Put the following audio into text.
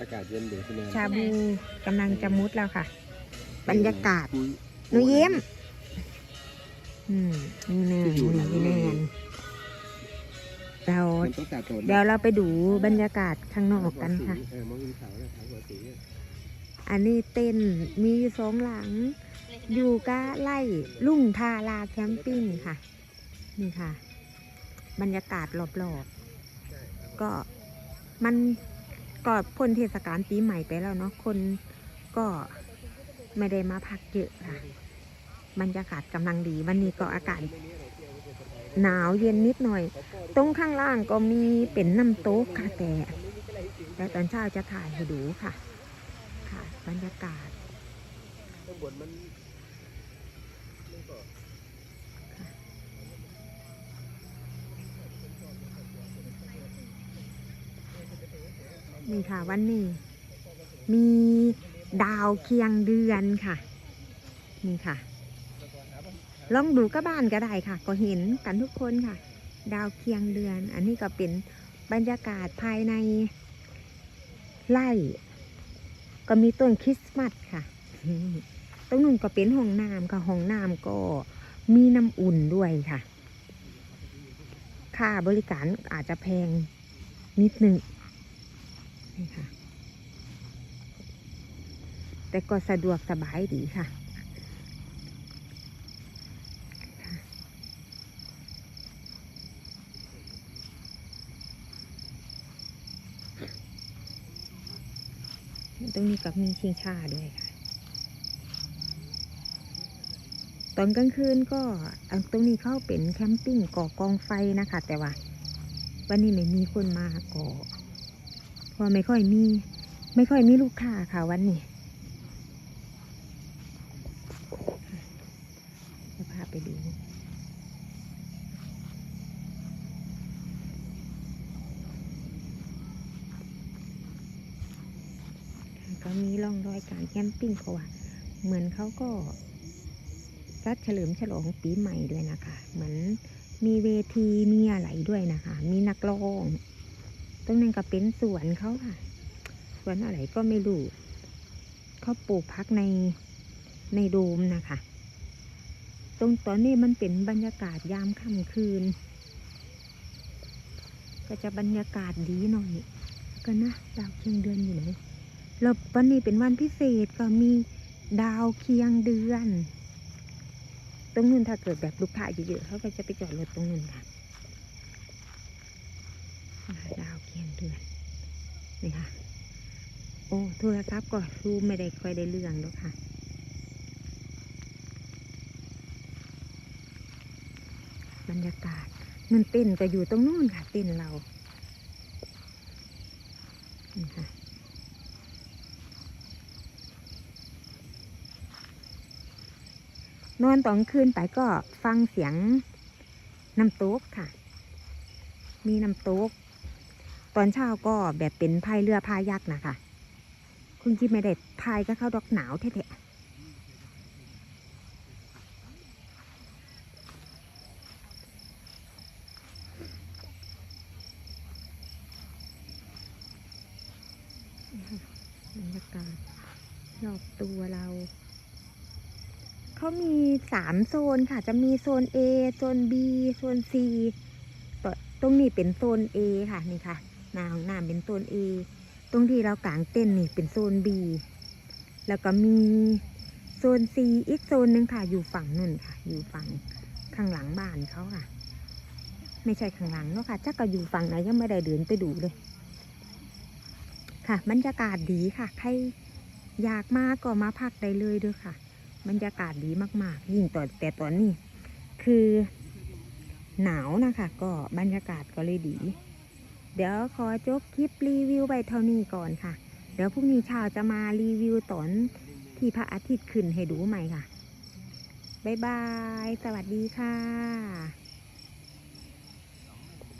อากาศเย็นดีพี่แนนชาบูกำลังจะมุดแล้วค่ะ บรรยากาศหนูยิ้มอืมนี่แน่นี่แน่เรามันต้องตัดตัวนะเดี๋ยวเราไปดูบรรยากาศข้างนอกกันค่ะเออมองอินเขาเนี่ยเขาหัวสีอะอันนี้เต้นมีอยู่สองหลัง อยู่ก็ไล่ลุ่งทาราแคมปิ้งค่ะ นี่ค่ะ บรรยากาศรอบๆก็มัน ก็พ้นเทศกาลปีใหม่ไปแล้วเนาะคนก็ไม่ได้มาพักเยอะค่ะบรรยากาศกำลังดี วันนี้ก็อากาศหนาวเย็นนิดหน่อย ตรงข้างล่างก็มีเป็นน้ำโต๊กค่ะแต่แต่ตอนเช้าจะถ่ายให้ดูค่ะ ค่ะ บรรยากาศ ข้างบนมันมันก็ นี่ค่ะ วันนี้ มีดาวเคียงเดือนค่ะ นี่ค่ะ ลองดูก็บ้านก็ได้ค่ะ ก็เห็นกันทุกคนค่ะ ดาวเคียงเดือน อันนี้ก็เป็นบรรยากาศภายในไร่ก็มีต้นคริสต์มาสค่ะ ตรงนู้นก็เป็นห้องน้ำค่ะ ห้องน้ำก็มีน้ำอุ่นด้วยค่ะ ค่าบริการอาจจะแพงนิดนึง นี่ค่ะ แต่ก็สะดวกสบายดีค่ะตรงนี้ก็มีชิงชาด้วยค่ะ ตอนกลางคืนก็ตรงนี้เข้าเป็นแคมปิ้งก่อกองไฟนะคะ แต่ว่า วันนี้ไม่มีคนมาก่อ พราะไม่ค่อยมี ไม่ค่อยมีลูกค้าค่ะวันนี้จะพาไปดูก็มีร่องรอยการแคมปิ้งเพราว่าเหมือนเขาก็จัดเฉลิมฉลองปีใหม่ด้วยนะคะ เหมือนมีเวทีมีอะไรด้วยนะคะ มีนักร้อง ตรงนั้นก็เป็นสวนเขาค่ะ สวนอะไรก็ไม่รู้เขาปลูกพักในในโดมนะคะ ตรงตอนนี้มันเป็นบรรยากาศยามค่ำคืน ก็จะบรรยากาศดีหน่อย กันนะดาวเคียงเดือนอยู่ไหนแล้ววันนี้เป็นวันพิเศษก็มีดาวเคียงเดือน ตรงนู้นถ้าเกิดแบบลูกค้าเยอะๆเขาก็จะไปจอดรถตรงนู้นค่ะ ยงเดือนนี่ค่ะ โอ้โทรศัพท์ก็ซูมไม่ได้ค่อยได้เรื่องแล้วค่ะบรรยากาศมันเต้นก็อยู่ตรงนู้นค่ะ เต้นเรานี่ค่ะนอนตอนคืนไปก็ฟังเสียงน้ำตกค่ะ มีน้ำตก ตอนเช้าก็แบบเป็นพายเรือพายักษ์นะคะคุณคิดไม่ได้พายก็เข้าดอกหนาวแท้ๆบรรยากาศรอบตัวเรา เขามีสามโซนค่ะ จะมีโซน A โซน B โซน C ตรงนี้เป็นโซน A ค่ะ นี่ค่ะ หน้าของน้ำเป็นโซน A ตรงที่เรากางเต้นนี่เป็นโซน B แล้วก็มีโซน C อีกโซนหนึ่งค่ะ อยู่ฝั่งนู่นค่ะ อยู่ฝั่งข้างหลังบ้านเขาค่ะ ไม่ใช่ข้างหลังเนาะค่ะจักก็อยู่ฝั่งไหนยังไม่ได้เดินไปดูเลย ค่ะ บรรยากาศดีค่ะ ใครอยากมาก็มาพักได้เลยเด้อค่ะ บรรยากาศดีมากๆ ยิ่งตอนแต่ตอนนี้คือหนาวนะคะ ก็บรรยากาศก็เลยดี เดี๋ยวขอจบคลิปรีวิวใบเท่านี้ก่อนค่ะ เดี๋ยวพรุ่งนี้เช้าจะมารีวิวตอนที่พระอาทิตย์ขึ้นให้ดูใหม่ค่ะ บ๊ายบาย สวัสดีค่ะ